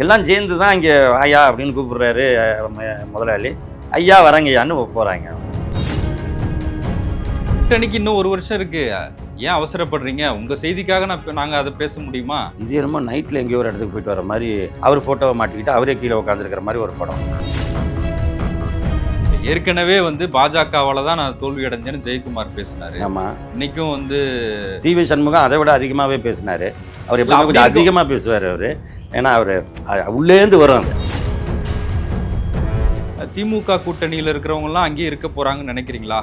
எல்லாம் சேர்ந்து தான் இங்கே ஐயா அப்படின்னு கூப்பிடுறாரு முதலாளி. ஐயா வரங்கய்யான்னு போகிறாங்க கூட்டணிக்கு இன்னும் ஒரு வருஷம் இருக்கு. ஏன் அவசரப்படுறீங்க? உங்க செய்திக்காக நான் இப்ப- நாங்க அதை பேச முடியுமா? இது என்னமோ நைட்டில் எங்கேயோ ஒரு இடத்துக்கு போயிட்டு வர மாதிரி அவர் ஃபோட்டோவை மாட்டிக்கிட்டு அவரே கீழே உட்காந்துருக்கிற மாதிரி ஒரு படம். ஏற்கனவே வந்து பாஜகவால தான் நான் தோல்வி அடைஞ்சேன்னு ஜெயக்குமார் பேசினாரு. ஆமாம் இன்னைக்கும் வந்து சிவி சண்முகம் அதை விட அதிகமாகவே பேசினார். அவர் எப்பவுமே அப்படி கொஞ்சம். அதிகமாக பேசுவார் அவர். ஏன்னா அவர் உள்ளேந்து வரும் அது திமுக கூட்டணியில இருக்கிறவங்க எல்லாம் அங்கேயே இருக்க போறாங்கன்னு நினைக்கிறீங்களா?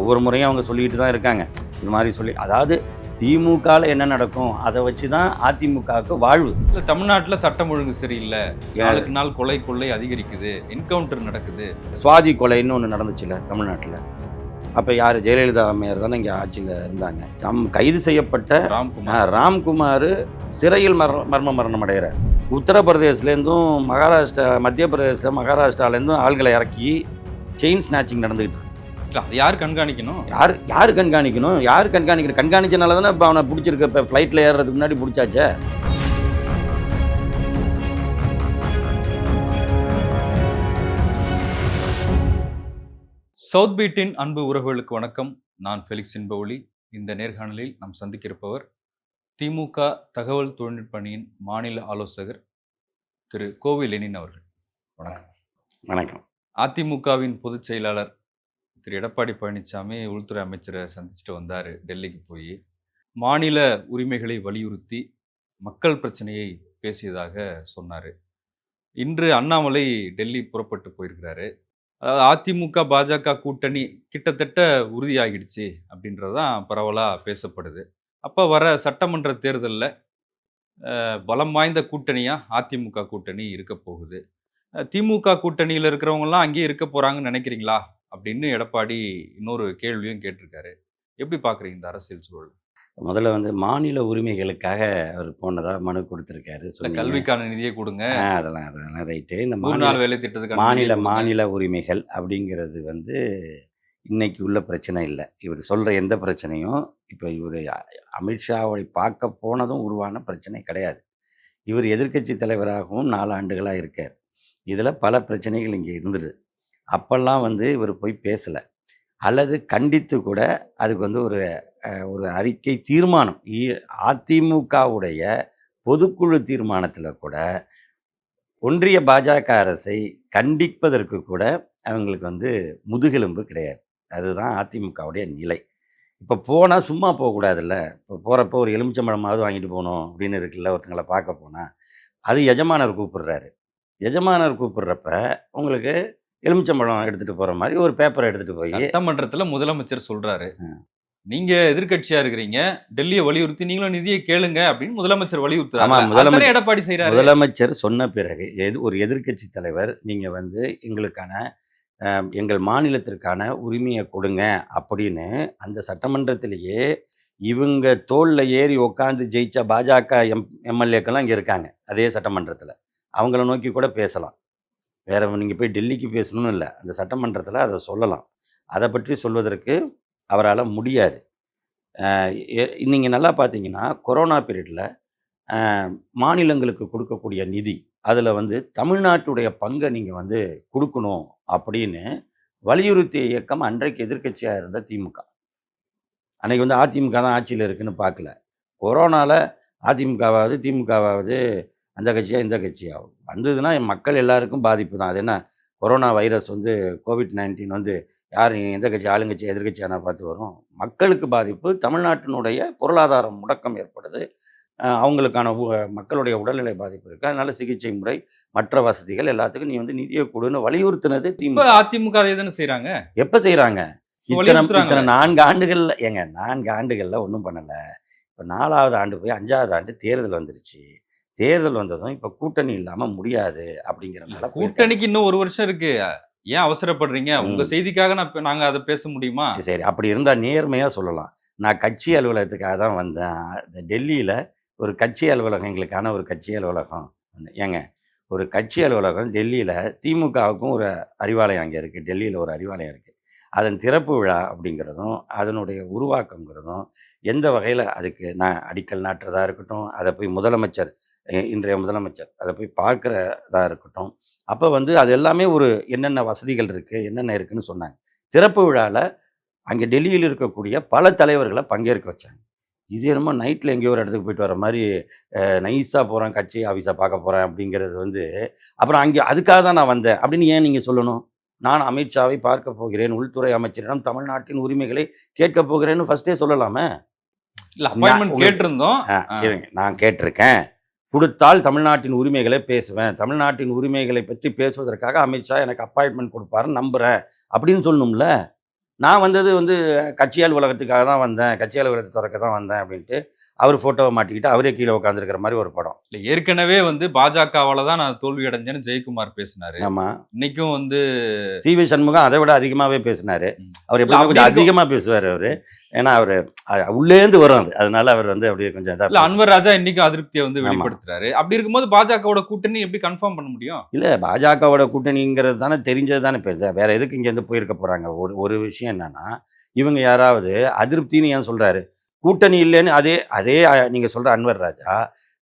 ஒவ்வொரு முறையும் அவங்க சொல்லிட்டு தான் இருக்காங்க. இது மாதிரி சொல்லி அதாவது திமுகவில் என்ன நடக்கும்? அதை வச்சு தான் அதிமுகவுக்கு வாழ்வு. இல்ல தமிழ்நாட்டுல சட்டம் ஒழுங்கு சரியில்லை. நாளுக்கு நாள் கொலை கொள்ளை அதிகரிக்குது. என்கவுண்டர் நடக்குது. சுவாதி கொலைன்னு ஒன்று நடந்துச்சுல்ல தமிழ்நாட்டில்? அப்போ யார்? ஜெயலலிதா அம்மையார் தானே இங்கே ஆட்சியில் இருந்தாங்க. சம் கைது செய்யப்பட்ட ராம்குமார். ராம்குமார் சிறையில் மர மர்ம மரணம் அடைகிறார். உத்தரப்பிரதேசிலேருந்தும் மகாராஷ்டிரா மத்திய பிரதேச மகாராஷ்டிராலேருந்தும் ஆள்களை இறக்கி செயின் ஸ்நாச்சிங் நடந்துகிட்டு யார் கண்காணிக்கணும்? யார் யார் கண்காணிக்கணும்? யார் கண்காணிக்கணும் கண்காணிச்சனால தானே இப்போ அவனை பிடிச்சிருக்கு. இப்போ ஃப்ளைட்டில் ஏறுறதுக்கு முன்னாடி பிடிச்சாச்சே? சவுத் பீட்டின் அன்பு உறவுகளுக்கு வணக்கம். நான் ஃபெலிக்ஸ் இன்பவுலி இந்த நேர்காணலில் நாம் சந்திக்கிருப்பவர் திமுக தகவல் தொழில்நுட்ப அணியின் மாநில ஆலோசகர் திரு. கோவி லெனின் அவர்கள். வணக்கம். வணக்கம். அதிமுகவின் பொதுச் செயலாளர் திரு. எடப்பாடி பழனிசாமி உள்துறை அமைச்சரை சந்திச்சுட்டு வந்தார் டெல்லிக்கு போய். மாநில உரிமைகளை வலியுறுத்தி மக்கள் பிரச்சனையை பேசியதாக சொன்னார். இன்று அண்ணாமலை டெல்லி புறப்பட்டு போயிருக்கிறாரு. அதாவது அதிமுக பாஜக கூட்டணி கிட்டத்தட்ட உறுதியாகிடுச்சு அப்படின்றது தான் பரவலாக பேசப்படுது. அப்போ வர சட்டமன்ற தேர்தலில் பலம் வாய்ந்த கூட்டணியாக அதிமுக கூட்டணி இருக்க போகுது. திமுக கூட்டணியில் இருக்கிறவங்கலாம் அங்கேயே இருக்க போகிறாங்கன்னு நினைக்கிறீங்களா? அப்படின்னு எடப்பாடி இன்னொரு கேள்வியும் கேட்டிருக்காரு. எப்படி பார்க்குறீங்க இந்த அரசியல் சூழல்? முதல்ல வந்து மாநில உரிமைகளுக்காக அவர் போனதா மனு கொடுத்துருக்காரு. கல்விக்கான நிதியை கொடுங்க. அதெல்லாம் அதெல்லாம் ரைட்டு. இந்த மாநில வேலை திட்டத்துக்கான மாநில. மாநில உரிமைகள் அப்படிங்கிறது வந்து இன்னைக்கு உள்ள பிரச்சனை இல்லை. இவர் சொல்கிற எந்த பிரச்சனையும் இப்போ இவர் அமித்ஷாவை பார்க்க போனதும் உருவான பிரச்சனை கிடையாது. இவர் எதிர்க்கட்சி தலைவராகவும் நாலு ஆண்டுகளாக இருக்கார். இதில் பல பிரச்சனைகள் இங்கே இருந்தது. அப்பெல்லாம் வந்து இவர் போய் பேசலை. அல்லது கண்டித்து கூட அதுக்கு வந்து ஒரு ஒரு அறிக்கை தீர்மானம். இ- அதிமுகவுடைய பொதுக்குழு தீர்மானத்தில் கூட ஒன்றிய பாஜக அரசை கண்டிப்பதற்கு கூட அவங்களுக்கு வந்து முதுகெலும்பு கிடையாது. அதுதான் அதிமுகவுடைய நிலை. இப்போ போனால் சும்மா போகக்கூடாதுல்ல. இப்போ போகிறப்போ ஒரு எலுமிச்சம்பழமாவது வாங்கிட்டு போகணும் அப்படின்னு இருக்குல்ல ஒருத்தங்களை பார்க்க போனால் அது எஜமானர் கூப்பிடுறாரு. எஜமானர் கூப்பிடுறப்ப உங்களுக்கு எலுமிச்சம்பழம் எடுத்துகிட்டு போகிற மாதிரி ஒரு பேப்பரை எடுத்துகிட்டு போய் சட்டமன்றத்துல முதலமைச்சர் சொல்றாரு. ம். நீங்க எதிர்க்கட்சியா இருக்கிறீங்க டெல்லியை வலியுறுத்தி நீங்களும் நிதியை கேளுங்க அப்படின்னு முதலமைச்சர் வலியுறுத்துறாரு. முதலமைச்சர் அதானே எடப்பாடி செய்யறாரு முதலமைச்சர் சொன்ன பிறகு எது ஒரு எதிர்க்கட்சி தலைவர் நீங்கள் வந்து எங்களுக்கான எங்கள் மாநிலத்திற்கான உரிமையை கொடுங்க அப்படின்னு அந்த சட்டமன்றத்திலேயே இவங்க தோளில் ஏறி உக்காந்து ஜெயிச்ச பாஜக எம் எம்எல்ஏக்கெல்லாம் இங்கே இருக்காங்க அதே சட்டமன்றத்தில். அவங்கள நோக்கி கூட பேசலாம். வேற நீங்கள் போய் டெல்லிக்கு பேசணும்னு இல்லை. அந்த சட்டமன்றத்தில் அதை சொல்லலாம். அதை பற்றி சொல்வதற்கு அவரால் முடியாது. நீங்கள் நல்லா பார்த்தீங்கன்னா கொரோனா பீரியடில் மாநிலங்களுக்கு கொடுக்கக்கூடிய நிதி அதில் வந்து தமிழ்நாட்டுடைய பங்கை நீங்கள் வந்து கொடுக்கணும் அப்படின்னு வலியுறுத்திய இயக்கம் அன்றைக்கு எதிர்க்கட்சியாக இருந்த திமுக. அன்றைக்கி வந்து அதிமுக தான் ஆட்சியில் இருக்குன்னு பார்க்கல கொரோனாவில் அதிமுகவாவது திமுகவாவது அந்த கட்சியாக இந்த கட்சியாகும் வந்ததுன்னா மக்கள் எல்லாருக்கும் பாதிப்பு தான். அது என்ன? கொரோனா வைரஸ் வந்து கோவிட் நைன்டீன் வந்து யார் எந்த கட்சி ஆளுங்கட்சி எதிர்கட்சியான பார்த்து வரும். மக்களுக்கு பாதிப்பு தமிழ்நாட்டினுடைய பொருளாதார முடக்கம் ஏற்படுது. அவங்களுக்கான மக்களுடைய உடல்நிலை பாதிப்பு இருக்குது அதனால சிகிச்சை முறை மற்ற வசதிகள் எல்லாத்துக்கும் நீ வந்து நிதியை கொடுன்னு வலியுறுத்தினது திமுக. அதிமுக அதை தானே செய்யறாங்க எப்போ செய்கிறாங்க இத்தனை. இத்தனை நான்கு ஆண்டுகளில் ஏங்க நான்கு ஆண்டுகளில் ஒன்றும் பண்ணலை. இப்போ நாலாவது ஆண்டு போய் அஞ்சாவது ஆண்டு தேர்தல் வந்துருச்சு. தேர்தல் வந்ததும் இப்போ கூட்டணி இல்லாமல் முடியாது அப்படிங்கிறனால. கூட்டணிக்கு இன்னும் ஒரு வருஷம் இருக்கு. ஏன் அவசரப்படுறீங்க? உங்க ம். செய்திக்காக நான் இப்ப- நாங்க அதை பேச முடியுமா? சரி அப்படி இருந்தால் நேர்மையாக சொல்லலாம். நான் கட்சி அலுவலகத்துக்காக தான் வந்தேன். டெல்லியில் ஒரு கட்சி அலுவலகம் எங்களுக்கான ஒரு கட்சி அலுவலகம். ஏங்க ஒரு கட்சி அலுவலகம் டெல்லியில் திமுகவுக்கும் ஒரு அறிவாலயம் அங்கே இருக்குது டெல்லியில் ஒரு அறிவாலயம் இருக்குது அதன் திறப்பு விழா அப்படிங்கிறதும் அதனுடைய உருவாக்கங்கிறதும் எந்த வகையில் அதுக்கு நான் அடிக்கல் நாட்டுறதா இருக்கட்டும் அதை போய் முதலமைச்சர் இன்றைய முதலமைச்சர் அதை போய் பார்க்குறதா இருக்கட்டும் அப்போ வந்து அது எல்லாமே ஒரு என்னென்ன வசதிகள் இருக்குது என்னென்ன இருக்குன்னு சொன்னாங்க. திறப்பு விழாவில் அங்கே டெல்லியில் இருக்கக்கூடிய பல தலைவர்களை பங்கேற்க வச்சாங்க. இது என்னமோ நைட்டில் எங்கேயோ ஒரு இடத்துக்கு போயிட்டு வர மாதிரி நைஸாக போகிறேன் கட்சி ஆஃபீஸாக பார்க்க போகிறேன் அப்படிங்கிறது வந்து அப்புறம் அங்கே அதுக்காக தான் நான் வந்தேன் அப்படின்னு ஏன் நீங்கள் சொல்லணும்? நான் அமித்ஷாவை பார்க்க போகிறேன். உள்துறை அமைச்சரிடம் தமிழ்நாட்டின் உரிமைகளை கேட்க போகிறேன்னு ஃபர்ஸ்டே சொல்லலாமே? கேட்டிருந்தோம். நான் கேட்டிருக்கேன். கொடுத்தால் தமிழ்நாட்டின் உரிமைகளை பேசுவேன். தமிழ்நாட்டின் உரிமைகளை பற்றி பேசுவதற்காக அமித்ஷா எனக்கு அப்பாயின்மெண்ட் கொடுப்பாருன்னு நம்புகிறேன் அப்படின்னு சொல்லணும்ல? நான் வந்தது வந்து கட்சி அலுவலகத்துக்காக தான் வந்தேன் கட்சி அலுவலகத்தை திறக்க தான் வந்தேன் அப்படின்ட்டு அவர் ஃபோட்டோவை மாட்டிக்கிட்டு அவரே கீழே உட்காந்துருக்கிற மாதிரி ஒரு படம். இல்ல ஏற்கனவே வந்து பாஜகவால தான் நான் தோல்வி அடைஞ்சேன்னு ஜெயக்குமார் பேசினாரு. ஆமாம் இன்னைக்கும் வந்து சி வி சண்முகம் அதை விட அதிகமாகவே பேசினார். அவர் இல்ல, அப்படி கொஞ்சம். அதிகமாக பேசுவார் அவர். ஏன்னா அவர் உள்ளேந்து வரும் அது. அதனால அவர் வந்து அப்படியே கொஞ்சம் இல்ல இதாக அன்வர் ராஜா இன்னைக்கும் அதிருப்தியை வந்து. வெளிப்படுத்துறாரு. அப்படி இருக்கும்போது பாஜகவோட கூட்டணி எப்படி கன்ஃபார்ம் பண்ண முடியும்? இல்லை பாஜகவோட கூட்டணிங்கிறது தானே தெரிஞ்சது தானே. இப்போ வேற எதுக்கு இங்கேருந்து போயிருக்க போகிறாங்க ஒரு ஒரு விஷயம் என்னன்னா இவங்க யாராவது அதிருப்தின்னு ஏன் சொல்கிறாரு கூட்டணி இல்லைன்னு அதே அதே நீங்கள் சொல்கிற அன்வர் ராஜா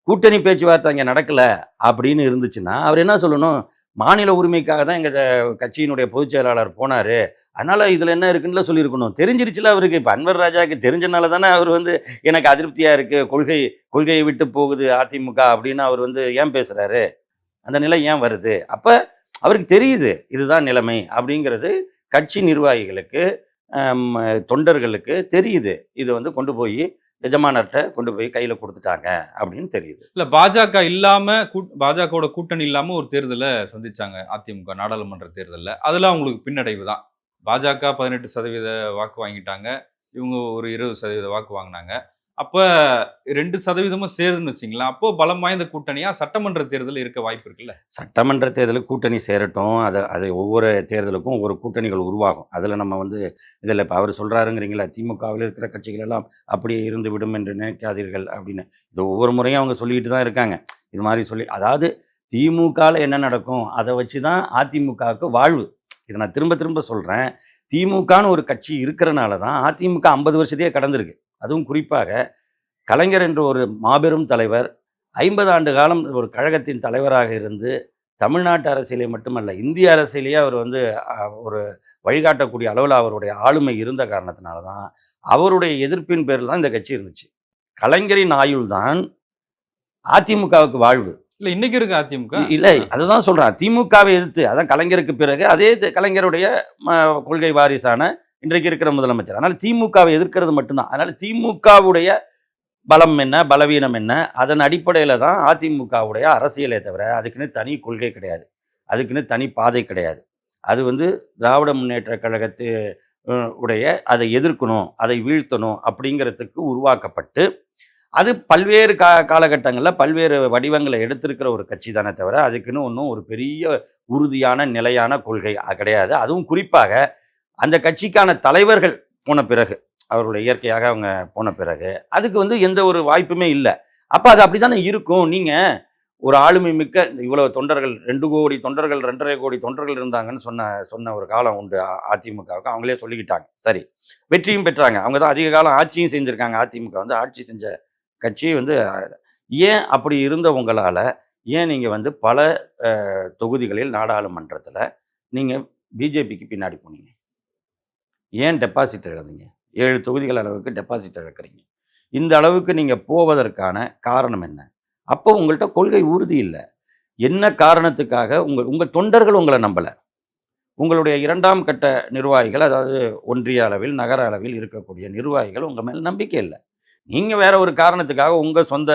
கூட்டணி பேச்சுவார்த்தை அங்கே நடக்கலை அப்படின்னு இருந்துச்சுன்னா அவர் என்ன சொல்லணும்? மாநில உரிமைக்காக தான் எங்கள் கட்சியினுடைய பொதுச் செயலாளர் போனார். அதனால் இதில் என்ன இருக்குன்னு சொல்லியிருக்கணும். தெரிஞ்சிருச்சுல அவருக்கு. இப்போ அன்வர் ராஜாவுக்கு தெரிஞ்சனால தானே அவர் வந்து எனக்கு அதிருப்தியாக இருக்குது கொள்கை கொள்கையை விட்டு போகுது அதிமுக அப்படின்னு அவர் வந்து ஏன் பேசுகிறாரு அந்த நிலை ஏன் வருது? அப்போ அவருக்கு தெரியுது இதுதான் நிலைமை அப்படிங்கிறது கட்சி நிர்வாகிகளுக்கு தொண்டர்களுக்கு தெரியுது. இது வந்து கொண்டு போய் எஜமானர்கிட்ட கொண்டு போய் கையில் கொடுத்துட்டாங்க அப்படின்னு தெரியுது. இல்லை பாஜக இல்லாமல் கூட்- பாஜகவோட கூட்டணி இல்லாமல் ஒரு தேர்தலை சந்திச்சாங்க அதிமுக நாடாளுமன்ற தேர்தலில். அதெல்லாம் அவங்களுக்கு பின்னடைவு தான். பாஜக பதினெட்டு சதவீத வாக்கு வாங்கிட்டாங்க. இவங்க ஒரு இருபது சதவீத வாக்கு வாங்கினாங்க. அப்போ ரெண்டு சதவீதமும் சேருதுன்னு வச்சுங்களேன். அப்போ பலம் வாய்ந்த கூட்டணியாக சட்டமன்ற தேர்தல் இருக்க வாய்ப்பு இருக்குல்ல? சட்டமன்ற தேர்தலுக்கு கூட்டணி சேரட்டும். அதை அது ஒவ்வொரு தேர்தலுக்கும் ஒவ்வொரு கூட்டணிகள் உருவாகும். அதில் நம்ம வந்து இதில் இப்போ அவர் சொல்கிறாருங்கிறீங்களா திமுகவில் இருக்கிற கட்சிகள் எல்லாம் அப்படியே இருந்து விடும் என்று நினைக்காதீர்கள் அப்படின்னு. இது ஒவ்வொரு முறையும் அவங்க சொல்லிக்கிட்டு தான் இருக்காங்க. இது மாதிரி சொல்லி அதாவது திமுகவில் என்ன நடக்கும்? அதை வச்சு தான் அதிமுகவுக்கு வாழ்வு. இதை நான் திரும்ப திரும்ப சொல்கிறேன் திமுகன்னு ஒரு கட்சி இருக்கிறனால தான் அதிமுக ஐம்பது வருஷத்தையே கடந்திருக்கு. அதுவும் குறிப்பாக கலைஞர் என்ற ஒரு மாபெரும் தலைவர் ஐம்பது ஆண்டு காலம் ஒரு கழகத்தின் தலைவராக இருந்து தமிழ்நாட்டு அரசியலை மட்டுமல்ல இந்திய அரசியலேயே அவர் வந்து ஒரு வழிகாட்டக்கூடிய அளவில் அவருடைய ஆளுமை இருந்த காரணத்தினால தான் அவருடைய எதிர்ப்பின் பேரில் தான் இந்த கட்சி இருந்துச்சு. கலைஞரின் ஆயுள் தான் அதிமுகவுக்கு வாழ்வு. இல்ல இன்னைக்கு இருக்கு அதிமுக? இல்லை அதுதான் சொல்கிறேன் திமுகவை எதிர்த்து அதான் கலைஞருக்கு பிறகு அதே கலைஞருடைய கொள்கை வாரிசான இன்றைக்கு இருக்கிற முதலமைச்சர். அதனால் திமுகவை எதிர்க்கிறது மட்டும்தான். அதனால் திமுகவுடைய பலம் என்ன பலவீனம் என்ன அதன் அடிப்படையில் தான் அதிமுகவுடைய அரசியலே தவிர அதுக்குன்னு தனி கொள்கை கிடையாது. அதுக்குன்னு தனி பாதை கிடையாது. அது வந்து திராவிட முன்னேற்ற கழகத்து உடைய அதை எதிர்க்கணும் அதை வீழ்த்தணும் அப்படிங்கிறதுக்கு உருவாக்கப்பட்டு அது பல்வேறு கா காலகட்டங்களில் பல்வேறு வடிவங்களை எடுத்திருக்கிற ஒரு கட்சி தானே தவிர அதுக்குன்னு ஒன்றும் ஒரு பெரிய உறுதியான நிலையான கொள்கை கிடையாது. அதுவும் குறிப்பாக அந்த கட்சிக்கான தலைவர்கள் போன பிறகு அவருடைய இயற்கையாக அவங்க போன பிறகு அதுக்கு வந்து எந்த ஒரு வாய்ப்புமே இல்லை. அப்போ அது அப்படி தானே இருக்கும்? நீங்கள் ஒரு ஆளுமை மிக்க இந்த இவ்வளவு தொண்டர்கள் ரெண்டு கோடி தொண்டர்கள் ரெண்டரை கோடி தொண்டர்கள் இருந்தாங்கன்னு சொன்ன சொன்ன ஒரு காலம் உண்டு அதிமுகவுக்கு. அவங்களே சொல்லிக்கிட்டாங்க. சரி வெற்றியும் பெற்றாங்க. அவங்க தான் அதிக காலம் ஆட்சியும் செஞ்சுருக்காங்க. அதிமுக வந்து ஆட்சி செஞ்ச கட்சி வந்து ஏன் அப்படி இருந்த உங்களால்? ஏன் நீங்கள் வந்து பல தொகுதிகளில் நாடாளுமன்றத்தில் நீங்கள் பிஜேபிக்கு பின்னாடி போனீங்க? ஏன் டெபாசிட் இழந்தீங்க? ஏழு தொகுதிகள் அளவுக்கு டெபாசிட் இழக்கிறீங்க. இந்த அளவுக்கு நீங்கள் போவதற்கான காரணம் என்ன? அப்போ உங்கள்கிட்ட கொள்கை உறுதி இல்லை. என்ன காரணத்துக்காக உங்கள் உங்கள் தொண்டர்கள் உங்களை நம்பலை? உங்களுடைய இரண்டாம் கட்ட நிர்வாகிகள் அதாவது ஒன்றிய அளவில் நகர அளவில் இருக்கக்கூடிய நிர்வாகிகள் உங்கள் மேல் நம்பிக்கை இல்லை. நீங்கள் வேற ஒரு காரணத்துக்காக உங்கள் சொந்த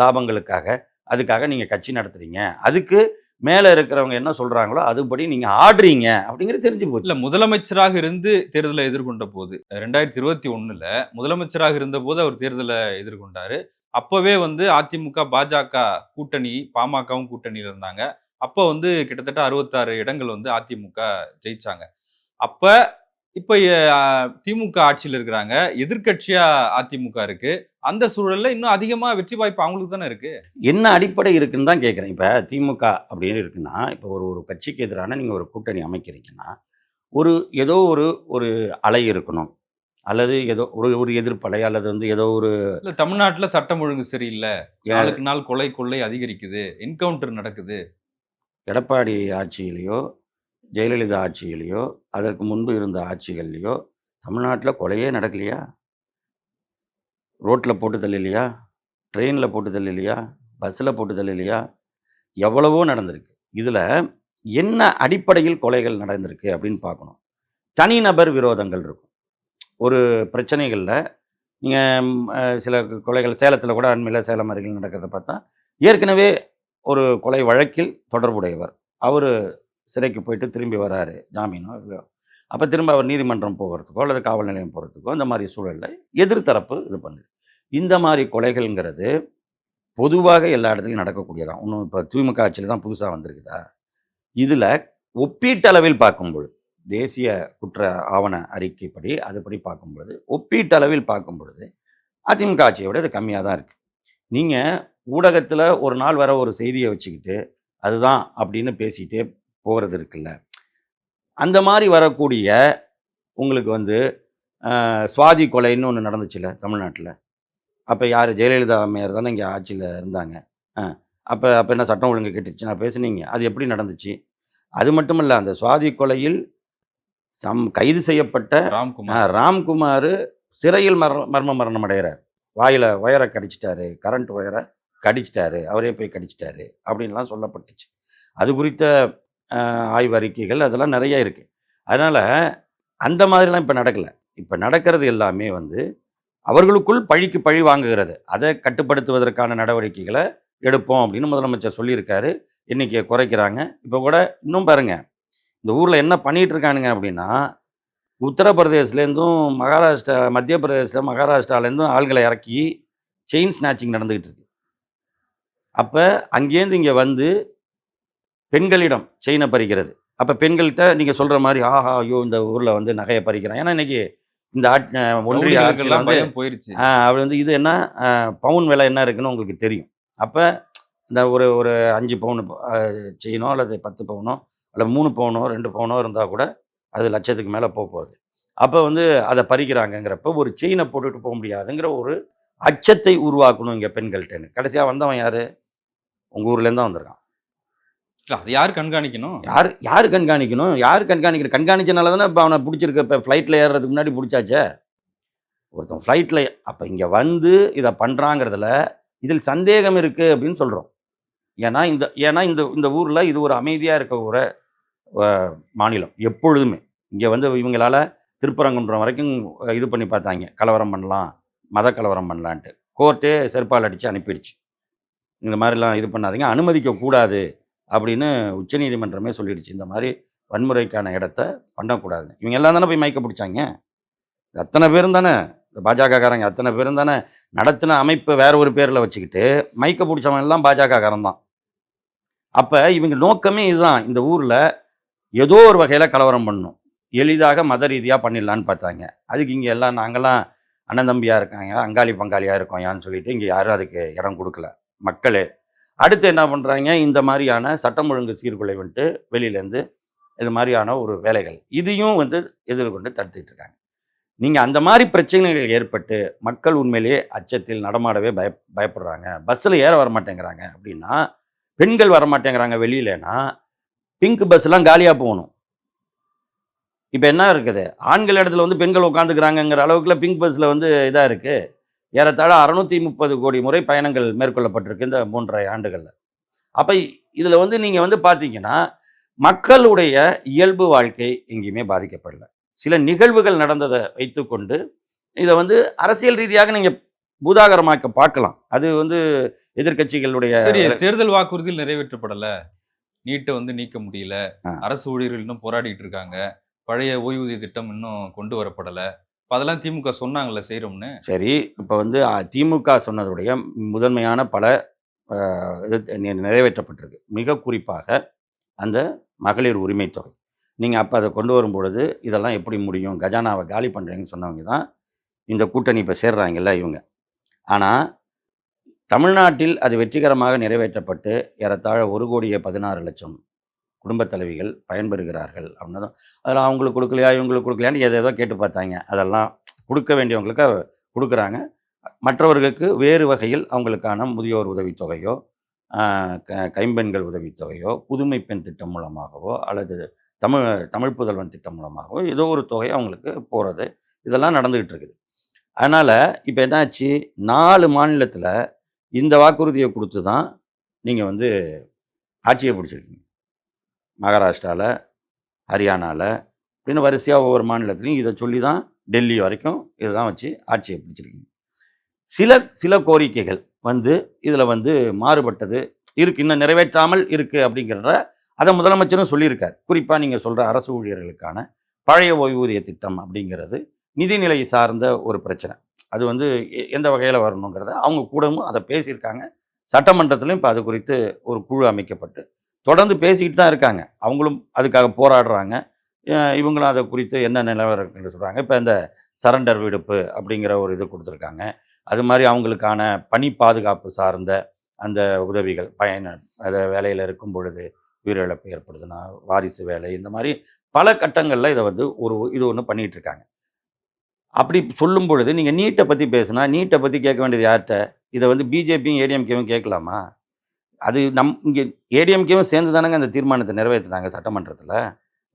லாபங்களுக்காக அதுக்காக நீங்கள் கட்சி நடத்துகிறீங்க அதுக்கு மேலே இருக்கிறவங்க என்ன சொல்கிறாங்களோ அதுபடி நீங்கள் ஆடுறீங்க அப்படிங்கிறது தெரிஞ்சு போச்சு. இல்லை முதலமைச்சராக இருந்து தேர்தலை எதிர்கொண்ட போது ரெண்டாயிரத்தி இருபத்தி ஒன்றில் முதலமைச்சராக இருந்த போது அவர் தேர்தலை எதிர்கொண்டார். அப்போவே வந்து அதிமுக பாஜக கூட்டணி பாமகவும் கூட்டணியில் இருந்தாங்க. அப்போ வந்து கிட்டத்தட்ட அறுபத்தாறு இடங்கள் வந்து அதிமுக ஜெயிச்சாங்க. அப்போ இப்போ திமுக ஆட்சியில் இருக்கிறாங்க. எதிர்கட்சியாக அதிமுக இருக்குது அந்த சூழல்ல இன்னும் அதிகமா வெற்றி வாய்ப்பு அவங்களுக்கு தானே இருக்கு? என்ன அடிப்படை இருக்குன்னு தான் கேட்குறேன் இப்போ திமுக அப்படின்னு இருக்குன்னா இப்போ ஒரு ஒரு கட்சிக்கு எதிரான நீங்கள் ஒரு கூட்டணி அமைக்கிறீங்கன்னா ஒரு ஏதோ ஒரு ஒரு அலை இருக்கணும். அல்லது ஏதோ ஒரு ஒரு எதிர்ப்பலை அல்லது வந்து ஏதோ ஒரு இல்ல தமிழ்நாட்டுல சட்டம் ஒழுங்கு சரியில்லை. நாளுக்கு நாள் கொலை கொள்ளை அதிகரிக்குது. என்கவுண்டர் நடக்குது. எடப்பாடி ஆட்சியிலேயோ ஜெயலலிதா ஆட்சியிலேயோ அதற்கு முன்பு இருந்த ஆட்சிகள்லையோ தமிழ்நாட்டில் கொலையே நடக்கலையா? ரோட்டில் போட்டு தள்ளிலையா? ட்ரெயினில் போட்டு தள்ளிலையா? பஸ்ஸில் போட்டு தள்ளிலையா? எவ்வளவோ நடந்திருக்கு. இதில் என்ன அடிப்படையில் கொலைகள் நடந்திருக்கு அப்படின்னு பார்க்கணும். தனிநபர் விரோதங்கள் இருக்கும். ஒரு பிரச்சனைகளில் நீங்கள் சில கொலைகள் சேலத்தில் கூட அண்மையில் சேலம் அருகில் நடக்கிறத பார்த்தா ஏற்கனவே ஒரு கொலை வழக்கில் தொடர்புடையவர். அவர் சிறைக்கு போயிட்டு திரும்பி வராரு. ஜாமீனோ இதுலையோ அப்போ திரும்ப அவர் நீதிமன்றம் போகிறதுக்கோ அல்லது காவல் நிலையம் போகிறதுக்கோ இந்த மாதிரி சூழலில் எதிர்த்தரப்பு இது பண்ணுது. இந்த மாதிரி கொலைகள்ங்கிறது பொதுவாக எல்லா இடத்துலையும் நடக்கக்கூடியதான். இன்னும் இப்போ திமுக ஆட்சியில் தான் புதுசாக வந்திருக்குதா? இதில் ஒப்பீட்டளவில் பார்க்கும்பொழுது தேசிய குற்ற ஆவண அறிக்கைப்படி அதுபடி பார்க்கும்பொழுது ஒப்பீட்டளவில் பார்க்கும் பொழுது அதிமுக ஆட்சியை விட இது கம்மியாக தான் இருக்குது நீங்கள் ஊடகத்தில் ஒரு நாள் வர ஒரு செய்தியை வச்சுக்கிட்டு அதுதான் அப்படின்னு பேசிகிட்டே போகிறது இருக்குல்ல? அந்த மாதிரி வரக்கூடிய உங்களுக்கு வந்து சுவாதி கொலைன்னு ஒன்று நடந்துச்சுல்ல தமிழ்நாட்டில். அப்போ யார்? ஜெயலலிதா அம்மையார் தானே இங்கே ஆட்சியில் இருந்தாங்க. அப்போ அப்போ என்ன சட்டம் ஒழுங்கு கெட்டுச்சு நான் பேசுனீங்க. அது எப்படி நடந்துச்சு? அது மட்டும் இல்லை அந்த சுவாதி கொலையில் சம் கைது செய்யப்பட்ட ராம்குமார். ராம்குமார் சிறையில் மர மர்ம மரணம் அடைகிறார். வாயில் ஒயரை கடிச்சிட்டாரு கரண்ட் ஒயரை கடிச்சிட்டாரு அவரே போய் கடிச்சிட்டாரு அப்படின்லாம் சொல்லப்பட்டுச்சு. அது குறித்த ஆய்வறிக்கைகள் ஆய்வு அறிக்கைகள் அதெல்லாம் நிறைய இருக்குது அதனால் அந்த மாதிரிலாம் இப்போ நடக்கலை. இப்போ நடக்கிறது எல்லாமே வந்து அவர்களுக்குள் பழிக்கு பழி வாங்குகிறது. அதை கட்டுப்படுத்துவதற்கான நடவடிக்கைகளை எடுப்போம் அப்படின்னு முதலமைச்சர் சொல்லியிருக்காரு. எண்ணிக்கையை குறைக்கிறாங்க. இப்போ கூட இன்னும் பாருங்கள் இந்த ஊரில் என்ன பண்ணிகிட்டு இருக்கானுங்க அப்படின்னா உத்தரப்பிரதேஷ்லேருந்தும் மகாராஷ்டிரா மத்திய பிரதேசம் மகாராஷ்டிராலேருந்தும் ஆள்களை இறக்கி செயின் ஸ்நாச்சிங் நடந்துக்கிட்டு இருக்கு. அப்போ அங்கேருந்து இங்கே வந்து பெண்களிடம் செயினை பறிக்கிறது. அப்போ பெண்கள்கிட்ட நீங்கள் சொல்கிற மாதிரி ஆஹா ஐயோ இந்த ஊரில் வந்து நகையை பறிக்கிறான். ஏன்னா இன்னைக்கு இந்த ஆட் ஒன்றிய ஆட்சியில் வந்து பயம் போயிருச்சு. அவர் வந்து இது என்ன பவுன் விலை என்ன இருக்குன்னு உங்களுக்கு தெரியும். அப்போ இந்த ஒரு ஒரு அஞ்சு பவுன் செயினோ அல்லது பத்து பவுனோ அல்லது மூணு பவுனோ ரெண்டு பவுனோ இருந்தால் கூட அது லட்சத்துக்கு மேலே போக போகுது. அப்போ வந்து அதை பறிக்கிறாங்கங்கிறப்ப ஒரு செயினை போட்டுட்டு போக முடியாதுங்கிற ஒரு அச்சத்தை உருவாக்கணும் இங்கே பெண்கள்கிட்டன்னு. கடைசியாக வந்தவன் யார்? உங்கள் ஊர்லேருந்து தான் வந்திருக்கான். இல்லை அது யார் கண்காணிக்கணும்? யார் யார் கண்காணிக்கணும்? யார் கண்காணிக்கணும் கண்காணிச்சனால தானே இப்போ அவனை பிடிச்சிருக்க. இப்போ ஃப்ளைட்டில் ஏறுறதுக்கு முன்னாடி பிடிச்சாச்சே? ஒருத்தன் ஃப்ளைட்டில் அப்போ இங்கே வந்து இதை பண்ணுறாங்கிறதுல இதில் சந்தேகம் இருக்குது அப்படின்னு சொல்கிறோம் ஏன்னா இந்த ஏன்னா இந்த இந்த ஊரில் இது ஒரு அமைதியாக இருக்க ஒரு மாநிலம் எப்பொழுதுமே. இங்கே வந்து இவங்களால் திருப்பரங்குன்றம் வரைக்கும் இது பண்ணி பார்த்தாங்க. கலவரம் பண்ணலாம் மத கலவரம் பண்ணலான்ட்டு. கோர்ட்டே செருப்பால் அடித்து அனுப்பிடுச்சு. இந்த மாதிரிலாம் இது பண்ணாதீங்க. அனுமதிக்கக்கூடாது. அப்படின்னு உச்சநீதிமன்றமே சொல்லிடுச்சு. இந்த மாதிரி வன்முறைக்கான இடத்த பண்ணக்கூடாது இவங்க எல்லாம் தானே போய் மயக்க பிடிச்சாங்க? அத்தனை பேரும் தானே? இந்த பாஜகக்காரங்க அத்தனை பேரும் தானே? நடத்தின அமைப்பை வேற ஒரு பேரில் வச்சுக்கிட்டு மயக்க பிடிச்சவன் எல்லாம் பாஜகக்காரன் தான். அப்போ இவங்க நோக்கமே இதுதான். இந்த ஊரில் ஏதோ ஒரு வகையில் கலவரம் பண்ணணும் எளிதாக மத ரீதியாக பண்ணிடலான்னு பார்த்தாங்க. அதுக்கு இங்கே எல்லாம் நாங்களாம் அண்ணன் தம்பியாக இருக்காங்க அங்காளி பங்காளியாக இருக்கோம் யான்னு சொல்லிட்டு இங்கே யாரும் அதுக்கு இடம் கொடுக்கல. மக்களே. அடுத்து என்ன பண்ணுறாங்க இந்த மாதிரியான சட்டம் ஒழுங்கு சீர்குலை வந்துட்டு வெளியிலேருந்து இது மாதிரியான ஒரு வேலைகள். இதையும் வந்து எதிர்கொண்டு தடுத்துக்கிட்டு இருக்காங்க. நீங்கள் அந்த மாதிரி பிரச்சனைகள் ஏற்பட்டு மக்கள் உண்மையிலேயே அச்சத்தில் நடமாடவே பய பயப்படுறாங்க. பஸ்ஸில் ஏற வர மாட்டேங்கிறாங்க அப்படின்னா பெண்கள் வர மாட்டேங்கிறாங்க வெளியிலனா பிங்க் பஸ்லாம் காலியாக போகணும். இப்போ என்ன இருக்குது? ஆண்கள் இடத்துல வந்து பெண்கள் உட்காந்துக்கிறாங்கங்கிற அளவுக்குலாம் பிங்க் பஸ்ஸில் வந்து இதாக இருக்குது ஏறத்தாழ அறுநூத்தி முப்பது கோடி முறை பயணங்கள் மேற்கொள்ளப்பட்டிருக்கு இந்த மூன்றரை ஆண்டுகளில். அப்போ இதில் வந்து நீங்கள் வந்து பார்த்தீங்கன்னா மக்களுடைய இயல்பு வாழ்க்கை எங்கேயுமே பாதிக்கப்படல. சில நிகழ்வுகள் நடந்ததை வைத்துக்கொண்டு இதை வந்து அரசியல் ரீதியாக நீங்கள் பூதாகரமாக்க பார்க்கலாம். அது வந்து எதிர்க்கட்சிகளுடைய சரி தேர்தல் வாக்குறுதியில் நிறைவேற்றப்படல. நீட்டை வந்து நீக்க முடியல. அரசு ஊழியர்கள் இன்னும் போராடிட்டு இருக்காங்க. பழைய ஓய்வூதிய திட்டம் இன்னும் கொண்டு வரப்படல. இப்போ அதெல்லாம் திமுக சொன்னாங்களே செய்கிறோம்னு சரி இப்போ வந்து திமுக சொன்னதுடைய முதன்மையான பல இது நிறைவேற்றப்பட்டிருக்கு. மிக குறிப்பாக அந்த மகளிர் உரிமை தொகை. நீங்கள் அப்போ அதை கொண்டு வரும் பொழுது இதெல்லாம் எப்படி முடியும்? கஜானாவை காலி பண்ணுறீங்கன்னு சொன்னவங்க தான் இந்த கூட்டணி இப்போ சேர்றாங்கல்ல இவங்க. ஆனால் தமிழ்நாட்டில் அது வெற்றிகரமாக நிறைவேற்றப்பட்டு ஏறத்தாழ ஒரு கோடியே பதினாறு லட்சம் குடும்பத் தலைவிகள் பயன்பெறுகிறார்கள் அப்படின்னா அதில் அவங்களுக்கு கொடுக்கலையா? இவங்களுக்கு கொடுக்கலையான்னு எதை ஏதோ கேட்டு பார்த்தாங்க. அதெல்லாம் கொடுக்க வேண்டியவங்களுக்கு கொடுக்குறாங்க. மற்றவர்களுக்கு வேறு வகையில் அவங்களுக்கான முதியோர் உதவித்தொகையோ க- கைம்பெண்கள் உதவித்தொகையோ புதுமை பெண் திட்டம் மூலமாகவோ அல்லது தமிழ் தமிழ் புதல்வன் திட்டம் மூலமாகவோ ஏதோ ஒரு தொகை அவங்களுக்கு போகிறது இதெல்லாம் நடந்துக்கிட்டு இருக்குது. அதனால் இப்போ என்னாச்சு? நாலு மாநிலத்தில் இந்த வாக்குறுதியை கொடுத்து தான் நீங்கள் வந்து ஆட்சியை பிடிச்சிருக்கீங்க. மகாராஷ்டிராவில் ஹரியானாவில் இன்னும் வரிசையாக ஒவ்வொரு மாநிலத்திலையும் இதை சொல்லி தான் டெல்லி வரைக்கும் இதை தான் வச்சு ஆட்சியை பிடிச்சிருக்கீங்க. சில சில கோரிக்கைகள் வந்து இதில் வந்து மாறுபட்டது இருக்குது இன்னும் நிறைவேற்றாமல் இருக்குது அப்படிங்கிறத அதை முதலமைச்சரும் சொல்லியிருக்கார். குறிப்பாக நீங்கள் சொல்கிற அரசு ஊழியர்களுக்கான பழைய ஓய்வூதிய திட்டம் அப்படிங்கிறது நிதிநிலை சார்ந்த ஒரு பிரச்சனை. அது வந்து எ- எந்த வகையில் வரணுங்கிறத அவங்க கூடவும் அதை பேசியிருக்காங்க. சட்டமன்றத்திலையும் இப்போ அது குறித்து ஒரு குழு அமைக்கப்பட்டு தொடர்ந்து பேசிக்கிட்டு தான் இருக்காங்க. அவங்களும் அதுக்காக போராடுறாங்க. இவங்களும் அதை குறித்து என்ன நிலவரங்கள் சொல்கிறாங்க இப்போ இந்த சரண்டர் விடுப்பு அப்படிங்கிற ஒரு இது கொடுத்துருக்காங்க. அது மாதிரி அவங்களுக்கான பணி பாதுகாப்பு சார்ந்த அந்த உதவிகள் பயன அதை வேலையில் இருக்கும் பொழுது உயிரிழப்பு ஏற்படுதுன்னா வாரிசு வேலை இந்த மாதிரி பல கட்டங்களில் இதை வந்து ஒரு இது ஒன்று பண்ணிகிட்டு இருக்காங்க. அப்படி சொல்லும் பொழுது நீங்கள் நீட்டை பற்றி பேசுனா நீட்டை பற்றி கேட்க வேண்டியது யார்கிட்ட? இதை வந்து பிஜேபியும் ஏடிஎம்கேவும் கேட்கலாமா? அது நம் இங்கே ஏடிஎம்கேவும் சேர்ந்து தானேங்க அந்த தீர்மானத்தை நிறைவேற்றினாங்க சட்டமன்றத்தில்.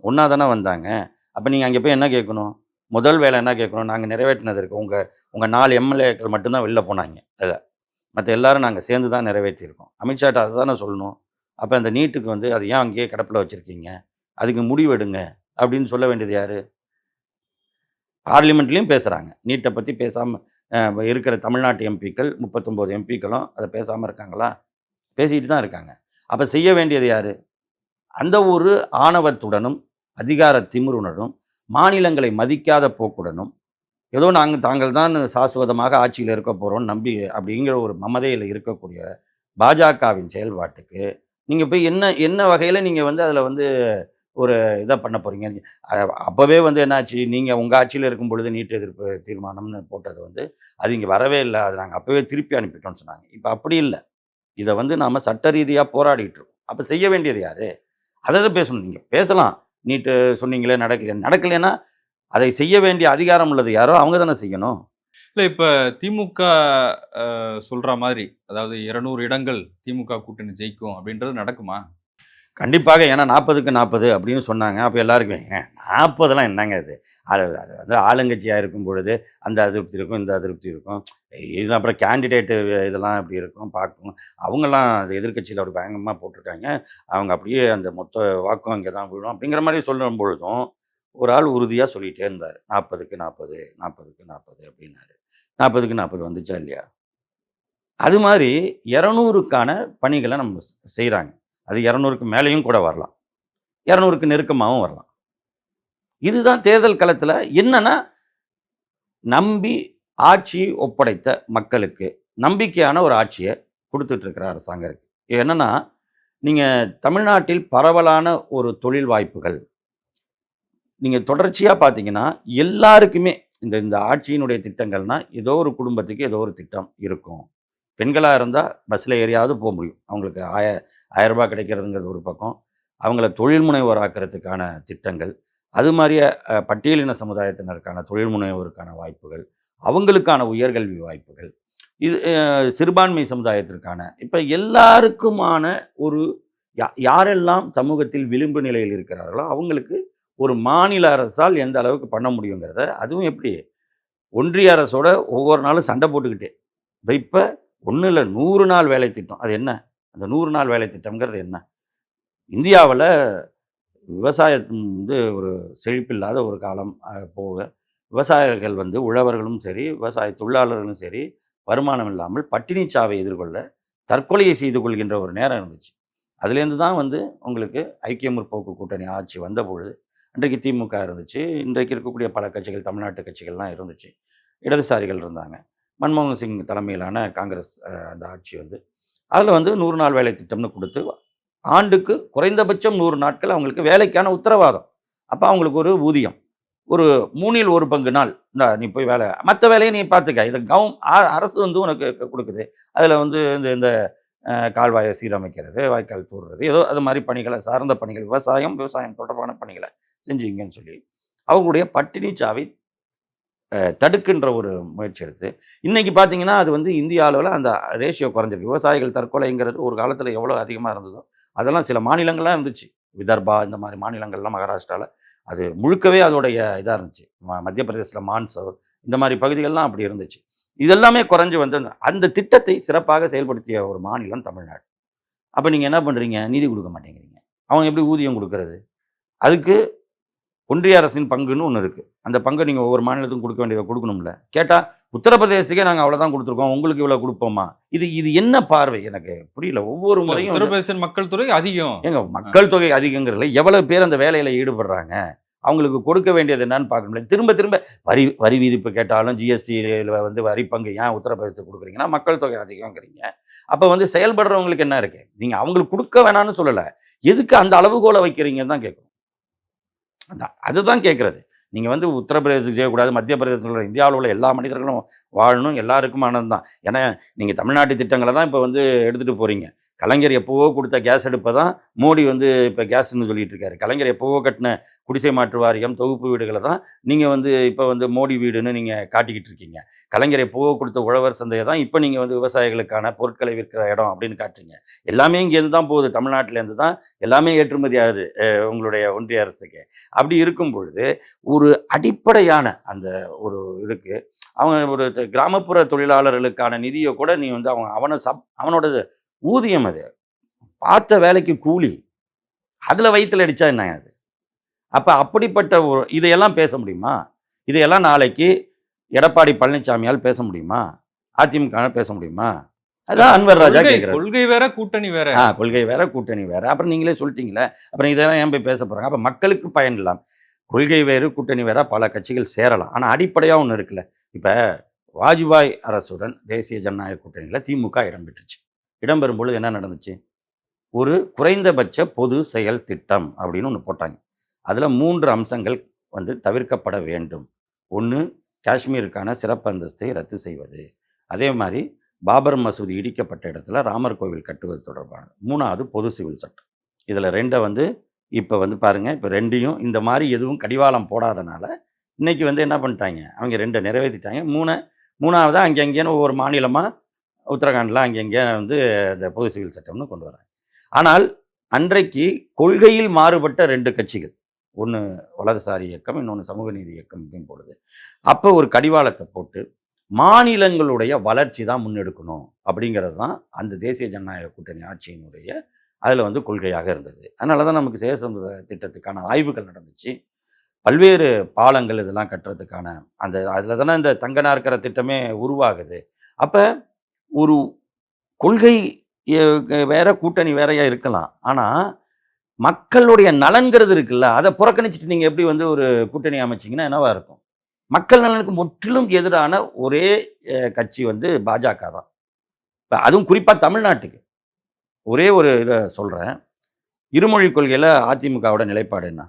ஒன்றா தானே வந்தாங்க. அப்போ நீங்கள் அங்கே போய் என்ன கேட்கணும்? முதல் வேலை என்ன கேட்கணும்? நாங்கள் நிறைவேற்றினது உங்கள் உங்கள் நாலு எம்எல்ஏக்கள் மட்டும்தான் வெளில போனாங்க அதில் மற்ற எல்லாரும் நாங்கள் சேர்ந்து தான் நிறைவேற்றியிருக்கோம். அமித்ஷாட்ட அதை தானே சொல்லணும். அப்போ அந்த நீட்டுக்கு வந்து அது ஏன் அங்கேயே கடப்பில் வச்சுருக்கீங்க? அதுக்கு முடிவெடுங்க அப்படின்னு சொல்ல வேண்டியது யார்? பார்லிமெண்ட்லேயும் பேசுகிறாங்க நீட்டை பற்றி பேசாமல் இருக்கிற தமிழ்நாட்டு எம்பிக்கள் முப்பத்தொம்போது எம்பிக்களும் அதை பேசாமல் இருக்காங்களா? பேசிக்கிட்டு தான் இருக்காங்க. அப்போ செய்ய வேண்டியது யார்? அந்த ஒரு ஆணவத்துடனும் அதிகார திமிருடனும் மாநிலங்களை மதிக்காத போக்குடனும் ஏதோ நாங்கள் தாங்கள் தான் சாஸ்வதமாக ஆட்சியில் இருக்க போகிறோம் நம்பி அப்படிங்கிற ஒரு மமதையில் இருக்கக்கூடிய பாஜகவின் செயல்பாட்டுக்கு நீங்கள் போய் என்ன என்ன வகையில் நீங்கள் வந்து அதில் வந்து ஒரு இதை பண்ண போகிறீங்க அப்போவே வந்து என்னாச்சு? நீங்கள் உங்கள் ஆட்சியில் இருக்கும் பொழுது நீட் எதிர்ப்பு தீர்மானம்னு போட்டது வந்து அது இங்கே வரவே இல்லை. அது நாங்கள் அப்போவே திருப்பி அனுப்பிட்டோம்னு சொன்னாங்க. இப்போ அப்படி இல்லை. இதை வந்து நாம் சட்ட ரீதியாக போராடிட்டு இருக்கோம். அப்போ செய்ய வேண்டியது யார்? அதை தான் பேசணும். நீங்கள் பேசலாம். நீட்டு சொன்னீங்களே நடக்கலையே. நடக்கலைன்னா அதை செய்ய வேண்டிய அதிகாரம் உள்ளது யாரோ அவங்க தானே செய்யணும். இல்லை இப்போ திமுக சொல்கிற மாதிரி அதாவது இருநூறு இடங்கள் திமுக கூட்டணி ஜெயிக்கும் அப்படின்றது நடக்குமா? கண்டிப்பாக ஏன்னா நாற்பதுக்கு நாற்பது அப்படின்னு சொன்னாங்க. அப்போ எல்லாருக்கும் நாற்பதெல்லாம் என்னங்க அது அது அது வந்து ஆளுங்கட்சியாக இருக்கும் பொழுது அந்த அதிருப்தி இருக்கும் இந்த அதிருப்தி இருக்கும். இது அப்புறம் கேண்டிடேட்டு இதெல்லாம் இப்படி இருக்கும் பார்க்கும் அவங்கெல்லாம் அது எதிர்க்கட்சியில் அப்படி பயங்கரமாக போட்டிருக்காங்க. அவங்க அப்படியே அந்த மொத்த வாக்கம் இங்கே தான் விழும் அப்படிங்கிற மாதிரி சொல்லும் பொழுதும் ஒரு ஆள் உறுதியாக சொல்லிகிட்டே இருந்தார். நாற்பதுக்கு நாற்பது நாற்பதுக்கு நாற்பது அப்படின்னாரு. நாற்பதுக்கு நாற்பது வந்துச்சா இல்லையா? அது மாதிரி இரநூறுக்கான பணிகளை நம்ம செய்கிறாங்க அது இரநூறுக்கு மேலேயும் கூட வரலாம். இரநூறுக்கு நெருக்கமாகவும் வரலாம். இதுதான் தேர்தல் களத்தில் என்னென்னா நம்பி ஆட்சி ஒப்படைத்த மக்களுக்கு நம்பிக்கையான ஒரு ஆட்சியை கொடுத்துட்டு இருக்கிற அரசாங்கம் இது நீங்கள் தமிழ்நாட்டில் பரவலான ஒரு தொழில் வாய்ப்புகள் நீங்கள் தொடர்ச்சியாக பார்த்தீங்கன்னா எல்லாருக்குமே இந்த இந்த ஆட்சியினுடைய திட்டங்கள்னா ஏதோ ஒரு குடும்பத்துக்கு ஏதோ ஒரு திட்டம் இருக்கும். பெண்களாக இருந்தால் பஸ்ஸில் ஏறியாவது போக முடியும். அவங்களுக்கு ஆய ஆயிரம் கிடைக்கிறதுங்கிறது ஒரு பக்கம். அவங்கள தொழில் முனைவோர் ஆக்கிறதுக்கான திட்டங்கள். அது மாதிரியே பட்டியலின சமுதாயத்தினருக்கான தொழில் முனைவோருக்கான வாய்ப்புகள். அவங்களுக்கான உயர்கல்வி வாய்ப்புகள். இது சிறுபான்மை சமுதாயத்திற்கான. இப்போ எல்லாருக்குமான ஒரு யா- யாரெல்லாம் சமூகத்தில் விளிம்பு நிலையில் இருக்கிறார்களோ அவங்களுக்கு ஒரு மாநில அரசால் எந்த அளவுக்கு பண்ண முடியுங்கிறத அதுவும் எப்படி ஒன்றிய அரசோட ஒவ்வொரு நாளும் சண்டை போட்டுக்கிட்டே. இப்போ ஒன்றும் இல்லை நூறு நாள் வேலை திட்டம். அது என்ன? அந்த நூறு நாள் வேலை திட்டம்ங்கிறது என்ன? இந்தியாவில் விவசாயம் வந்து ஒரு செழிப்பில்லாத ஒரு காலம் போக விவசாயிகள் வந்து உழவர்களும் சரி விவசாய தொழிலாளர்களும் சரி வருமானம் இல்லாமல் பட்டினி சாவை எதிர்கொள்ள தற்கொலையை செய்து கொள்கின்ற ஒரு நேரம் இருந்துச்சு. அதுலேருந்து தான் வந்து உங்களுக்கு ஐக்கிய முற்போக்கு கூட்டணி ஆட்சி வந்த பொழுது அன்றைக்கு திமுக இருந்துச்சு. இன்றைக்கு இருக்கக்கூடிய பல கட்சிகள் தமிழ்நாட்டு கட்சிகள்லாம் இருந்துச்சு. இடதுசாரிகள் இருந்தாங்க. மன்மோகன் சிங் தலைமையிலான காங்கிரஸ் அந்த ஆட்சி வந்து. அதில் வந்து நூறு நாள் வேலை திட்டம்னு கொடுத்து ஆண்டுக்கு குறைந்தபட்சம் நூறு நாட்கள் அவங்களுக்கு வேலைக்கான உத்தரவாதம். அப்போ அவங்களுக்கு ஒரு ஊதியம். ஒரு மூணில் ஒரு பங்கு நாள். இந்த நீ போய் வேலை மற்ற வேலையை நீ பார்த்துக்க இதை கவம் அரசு வந்து உனக்கு கொடுக்குது. அதில் வந்து இந்த இந்த கால்வாயை சீரமைக்கிறது வாய்க்கால் தூடுறது ஏதோ அது மாதிரி பணிகளை சார்ந்த பணிகள் விவசாயம் விவசாயம் தொடர்பான பணிகளை செஞ்சீங்கன்னு சொல்லி அவங்களுடைய பட்டினி சாவை தடுக்கின்ற ஒரு முயற்சி எடுத்து இன்றைக்கி பார்த்தீங்கன்னா அது வந்து இந்திய அளவில் அந்த ரேஷியோ குறைஞ்சிருக்கு. விவசாயிகள் தற்கொலைங்கிறது ஒரு காலத்தில் எவ்வளோ அதிகமாக இருந்ததோ அதெல்லாம் சில மாநிலங்கள்லாம் இருந்துச்சு. விதர்பா இந்த மாதிரி மாநிலங்கள்லாம் மகாராஷ்டிராவில் அது முழுக்கவே அதோடைய இதாக இருந்துச்சு. ம- மத்திய பிரதேசத்தில் மான்சோர் இந்த மாதிரி பகுதிகள்லாம் அப்படி இருந்துச்சு. இதெல்லாமே குறைஞ்சி வந்து அந்த திட்டத்தை சிறப்பாக செயல்படுத்திய ஒரு மாநிலம் தமிழ்நாடு. அப்போ நீங்கள் என்ன பண்ணுறீங்க நிதி கொடுக்க மாட்டேங்கிறீங்க. அவங்க எப்படி ஊதியம் கொடுக்கறது? அதுக்கு ஒன்றிய அரசின் பங்குன்னு ஒன்று இருக்குது அந்த பங்கை நீங்கள் ஒவ்வொரு மாநிலத்துக்கும் கொடுக்க வேண்டியதை கொடுக்கணும்ல. கேட்டால் உத்தரப்பிரதேசத்துக்கே நாங்கள் அவ்வளோதான் கொடுத்துருக்கோம். உங்களுக்கு இவ்வளோ கொடுப்போமா? இது இது என்ன பார்வை? எனக்கு புரியல. ஒவ்வொரு முறையும் உத்தரப்பிரதேச மக்கள் தொகை அதிகம். ஏங்க மக்கள் தொகை அதிகங்கிறதுல எவ்வளவு பேர் அந்த வேலையில் ஈடுபடுறாங்க? அவங்களுக்கு கொடுக்க வேண்டியது என்னன்னு பார்க்கணும்ல திரும்ப திரும்ப வரி வரி விதிப்பு கேட்டாலும் ஜிஎஸ்டியில் வந்து வரி பங்கு ஏன் உத்தரப்பிரதேசத்துக்கு கொடுக்குறீங்கன்னா மக்கள் தொகை அதிகங்கிறீங்க. அப்போ வந்து செயல்படுறவங்களுக்கு என்ன இருக்கு? நீங்கள் அவங்களுக்கு கொடுக்க வேணாம்னு சொல்லலை. எதுக்கு அந்த அளவுகோலை வைக்கிறீங்கன்னு தான் கேட்கணும். அந்த அதுதான் கேட்குறது நீங்கள் வந்து உத்தரப்பிரதேசத்துக்கு செய்யக்கூடாது மத்திய பிரதேசத்தில் இந்தியாவில் உள்ள எல்லா மனிதர்களும் வாழணும் எல்லாருக்கும் ஆனந்தம் தான் ஏன்னா நீங்கள் தமிழ்நாட்டு திட்டங்களை தான் இப்போ வந்து எடுத்துகிட்டு போகிறீங்க கலைஞர் எப்போவோ கொடுத்த கேஸ் அடுப்பை தான் மோடி வந்து இப்போ கேஸ்ன்னு சொல்லிட்டு இருக்காரு. கலைஞர் எப்போவோ கட்டின குடிசை மாற்று வாரியம் தொகுப்பு வீடுகளை தான் நீங்கள் வந்து இப்போ வந்து மோடி வீடுன்னு நீங்கள் காட்டிக்கிட்டு இருக்கீங்க. கலைஞர் எப்போவோ கொடுத்த உழவர் சந்தையை தான் இப்போ நீங்கள் வந்து விவசாயிகளுக்கான பொருட்களை விற்கிற இடம் அப்படின்னு காட்டுறீங்க. எல்லாமே இங்கேருந்து தான் போகுது. தமிழ்நாட்டிலேருந்து தான் எல்லாமே ஏற்றுமதி ஆகுது உங்களுடைய ஒன்றிய அரசுக்கு. அப்படி இருக்கும் பொழுது ஒரு அடிப்படையான அந்த ஒரு இதுக்கு அவங்க ஒரு கிராமப்புற தொழிலாளர்களுக்கான நிதியை கூட நீ வந்து அவன் அவனை சப் அவனோட ஊதியம் அது. பார்த்த வேலைக்கு கூலி. அதில் வயிற்றுல அடித்தா என்ன அது? அப்போ அப்படிப்பட்ட ஒரு இதையெல்லாம் பேச முடியுமா? இதையெல்லாம் நாளைக்கு எடப்பாடி பழனிசாமியால் பேச முடியுமா? அதிமுக பேச முடியுமா? அதான் அன்வர் ராஜா கேட்குறாரு கொள்கை வேற கூட்டணி வேற. ஆ கொள்கை வேற கூட்டணி வேற. அப்புறம் நீங்களே சொல்லிட்டீங்களே. அப்புறம் இதெல்லாம் ஏன் போய் பேச போறாங்க? அப்போ மக்களுக்கு பயன் இல்லாம. கொள்கை வேறு கூட்டணி வேற பல கட்சிகள் சேரலாம். ஆனால் அடிப்படையாக ஒன்று இருக்குல்ல. இப்போ வாஜ்பாய் அரசுடன் தேசிய ஜனநாயக கூட்டணியில் திமுக இடம்பெற்றுச்சு இடம்பெறும் பொழுது என்ன நடந்துச்சு? ஒரு குறைந்தபட்ச பொது செயல் திட்டம் அப்படின்னு ஒன்று போட்டாங்க. அதில் மூன்று அம்சங்கள் வந்து தவிர்க்கப்பட வேண்டும். ஒன்று காஷ்மீருக்கான சிறப்பு அந்தஸ்தை ரத்து செய்வது. அதே மாதிரி பாபர் மசூதி இடிக்கப்பட்ட இடத்துல ராமர் கோவில் கட்டுவது தொடர்பானது. மூணாவது பொது சிவில் சட்டம். இதில் ரெண்டை வந்து இப்போ வந்து பாருங்கள் இப்போ ரெண்டையும் இந்த மாதிரி எதுவும் கடிவாளம் போடாதனால இன்னைக்கு வந்து என்ன பண்ணிட்டாங்க? அவங்க ரெண்டை நிறைவேற்றிட்டாங்க மூணு மூணாவது அங்கங்கேன்னு ஒவ்வொரு மாநிலமாக உத்தரகாண்டில் அங்கங்கே வந்து இந்த பொது சிவில் சட்டம்னு கொண்டு வராங்க. ஆனால் அன்றைக்கு கொள்கையில் மாறுபட்ட ரெண்டு கட்சிகள். ஒன்று வலதுசாரி இயக்கம் இன்னொன்று சமூக நீதி இயக்கம் அப்படின்னு போடுது. அப்போ ஒரு கடிவாளத்தை போட்டு மாநிலங்களுடைய வளர்ச்சி தான் முன்னெடுக்கணும் அப்படிங்கிறது தான் அந்த தேசிய ஜனநாயக கூட்டணி ஆட்சியினுடைய அதில் வந்து கொள்கையாக இருந்தது. அதனால தான் நமக்கு சேசமுதிர திட்டத்துக்கான ஆய்வுகள் நடந்துச்சு. பல்வேறு பாலங்கள் இதெல்லாம் கட்டுறதுக்கான அந்த அதில் தானே இந்த தங்க நாற்கர திட்டமே உருவாகுது. அப்போ ஒரு கொள்கை வேற கூட்டணி வேறையா இருக்கலாம். ஆனால் மக்களுடைய நலன்கிறது இருக்குல்ல அதை புறக்கணிச்சிட்டு நீங்கள் எப்படி வந்து ஒரு கூட்டணி அமைச்சிங்கன்னா என்னவா இருக்கும்? மக்கள் நலனுக்கு முற்றிலும் எதிரான ஒரே கட்சி வந்து பாஜக தான். இப்போ அதுவும் குறிப்பாக தமிழ்நாட்டுக்கு. ஒரே ஒரு இதை சொல்கிறேன் இருமொழி கொள்கையில் அதிமுகவோட நிலைப்பாடு என்ன?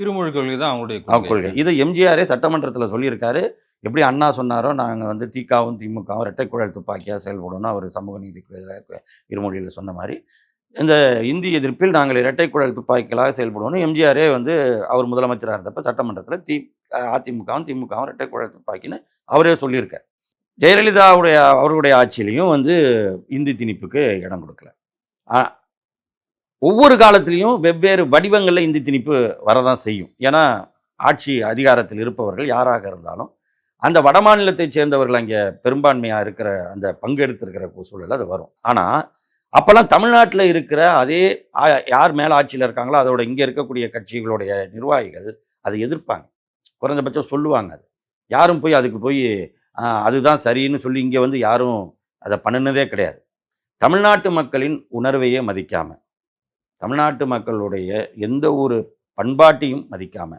திருமொழி கொள்கை தான் அவங்களுடைய கொள்கை. இது எம்ஜிஆரே சட்டமன்றத்தில் சொல்லியிருக்காரு. எப்படி அண்ணா சொன்னாரோ நாங்கள் வந்து திகாவும் திமுகவும் இரட்டை குழல் துப்பாக்கியாக செயல்படணும் அவர் சமூக நீதி இருமொழியில் சொன்ன மாதிரி. இந்த இந்தி எதிர்ப்பில் நாங்கள் இரட்டை குழல் துப்பாக்கிகளாக செயல்படுவோம்னு எம்ஜிஆரே வந்து அவர் முதலமைச்சராக இருந்தப்ப சட்டமன்றத்தில் தி அதிமுகவும் திமுகவும் இரட்டை குழல் துப்பாக்கின்னு அவரே சொல்லியிருக்கார். ஜெயலலிதாவுடைய அவருடைய ஆட்சியிலையும் வந்து இந்தி திணிப்புக்கு இடம் கொடுக்கல. ஆ- ஒவ்வொரு காலத்திலையும் வெவ்வேறு வடிவங்களில் இந்தி திணிப்பு வரதான் செய்யும். ஏன்னா ஆட்சி அதிகாரத்தில் இருப்பவர்கள் யாராக இருந்தாலும் அந்த வடமாநிலத்தை சேர்ந்தவர்கள் அங்கே பெரும்பான்மையாக இருக்கிற அந்த பங்கெடுத்திருக்கிற சூழல் அது வரும். ஆனால் அப்போல்லாம் தமிழ்நாட்டில் இருக்கிற அதே ஆ- யார் மேலே ஆட்சியில் இருக்காங்களோ அதோட இங்கே இருக்கக்கூடிய கட்சிகளுடைய நிர்வாகிகள் அதை எதிர்ப்பாங்க. குறைஞ்சபட்சம் சொல்லுவாங்க அது. யாரும் போய் அதுக்கு போய் அதுதான் சரின்னு சொல்லி இங்கே வந்து யாரும் அதை பண்ணினதே கிடையாது. தமிழ்நாட்டு மக்களின் உணர்வையே மதிக்காம தமிழ்நாட்டு மக்களுடைய எந்த ஒரு பண்பாட்டையும் மதிக்காம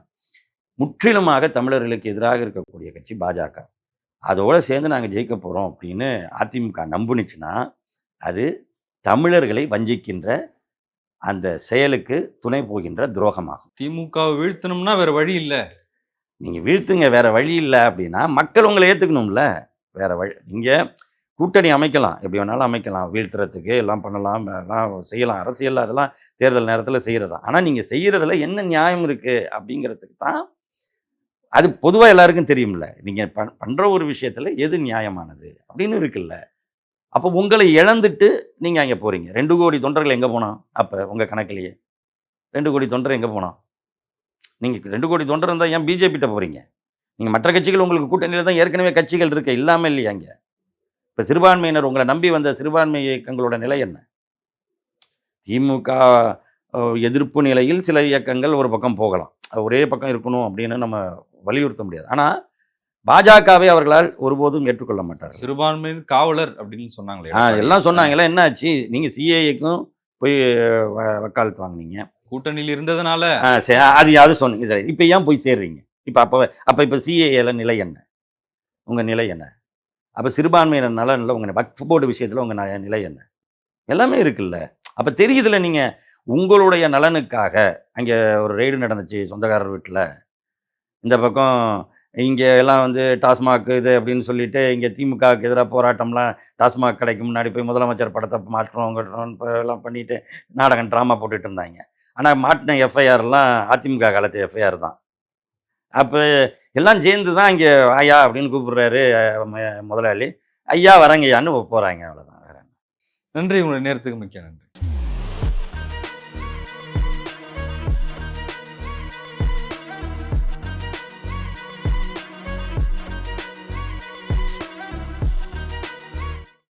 முற்றிலுமாக தமிழர்களுக்கு எதிராக இருக்கக்கூடிய கட்சி பாஜக. அதோட சேர்ந்து நாங்கள் ஜெயிக்க போகிறோம் அப்படின்னு அதிமுக நம்புனுச்சுன்னா அது தமிழர்களை வஞ்சிக்கின்ற அந்த செயலுக்கு துணை போகின்ற துரோகமாகும். திமுகவை வீழ்த்தணும்னா வேற வழி இல்ல. நீங்கள் வீழ்த்துங்க வேற வழி இல்லை அப்படின்னா மக்கள் உங்களை ஏற்றுக்கணும்ல வேற வழி நீங்கள் கூட்டணி அமைக்கலாம். எப்படி வேணாலும் அமைக்கலாம். வீழ்த்துறதுக்கு எல்லாம் பண்ணலாம். எல்லாம் செய்யலாம். அரசியல் அதெல்லாம் தேர்தல் நேரத்தில் செய்கிறதா ஆனால் நீங்கள் செய்கிறதுல என்ன நியாயம் இருக்குது அப்படிங்கிறதுக்கு தான் அது பொதுவாக எல்லாருக்கும் தெரியும்ல. நீங்கள் பண் பண்ணுற ஒரு விஷயத்தில் எது நியாயமானது? அப்படின்னு இருக்குல்ல. அப்போ உங்களை இழந்துட்டு நீங்கள் அங்கே போகிறீங்க ரெண்டு கோடி தொண்டர்கள் எங்கே போனோம் அப்போ உங்கள் கணக்குலேயே. ரெண்டு கோடி தொண்டர் எங்கே போனோம் நீங்கள் ரெண்டு கோடி தொண்டர் இருந்தால் ஏன் பிஜேபிட்ட போகிறீங்க நீங்கள் மற்ற கட்சிகள் உங்களுக்கு கூட்டணியில் தான் ஏற்கனவே கட்சிகள் இருக்க. இல்லாமல் இல்லையா அங்கே இப்போ சிறுபான்மையினர் உங்களை நம்பி வந்த சிறுபான்மை இயக்கங்களோட நிலை என்ன? திமுக எதிர்ப்பு நிலையில் சில இயக்கங்கள் ஒரு பக்கம் போகலாம். ஒரே பக்கம் இருக்கணும் அப்படின்னு நம்ம வலியுறுத்த முடியாது. ஆனால் பாஜகவை அவர்களால் ஒருபோதும் ஏற்றுக்கொள்ள மாட்டார்கள். சிறுபான்மையின் காவலர் அப்படின்னு சொன்னாங்களே. ஆ எல்லாம் சொன்னாங்களே என்ன ஆச்சு நீங்கள் சிஏஏக்கும் போய் வக்காலத்து வாங்குனீங்க. கூட்டணியில் இருந்ததுனால. அது யாரும் சொன்னீங்க. சரி இப்போ ஏன் போய் சேர்றீங்க? இப்போ அப்போ அப்போ இப்போ சிஏஏல நிலை என்ன? உங்கள் நிலை என்ன? அப்போ சிறுபான்மையினர் நலனில் உங்கள் வக்ஃப் போர்டு விஷயத்தில் உங்கள் நிலை என்ன? எல்லாமே இருக்குல்ல. அப்போ தெரியுதுல நீங்கள் உங்களுடைய நலனுக்காக அங்கே ஒரு ரெய்டு நடந்துச்சு சொந்தக்காரர் வீட்டில் இந்த பக்கம் இங்கே எல்லாம் வந்து டாஸ்மாக் இது அப்படின்னு சொல்லிட்டு இங்கே திமுகவுக்கு எதிராக போராட்டம்லாம் டாஸ்மாக் கடைக்கு முன்னாடி போய் முதலமைச்சர் படத்தை மாற்றோம் கட்டுறோம் இப்போ எல்லாம் பண்ணிட்டு நாடகம் ட்ராமா போட்டுட்டு இருந்தாங்க. ஆனால் மாட்டின எஃப்ஐஆர்லாம் அதிமுக காலத்து எஃப்ஐஆர் தான். அப்போ எல்லாம் சேர்ந்து தான் இங்கே ஐயா அப்படின்னு கூப்பிடுறாரு முதலாளி. ஐயா வரங்கய்யான்னு போகிறாங்க அவ்வளோதான் வேற நன்றி உங்களுடைய நேரத்துக்கு மிக்க நன்றி.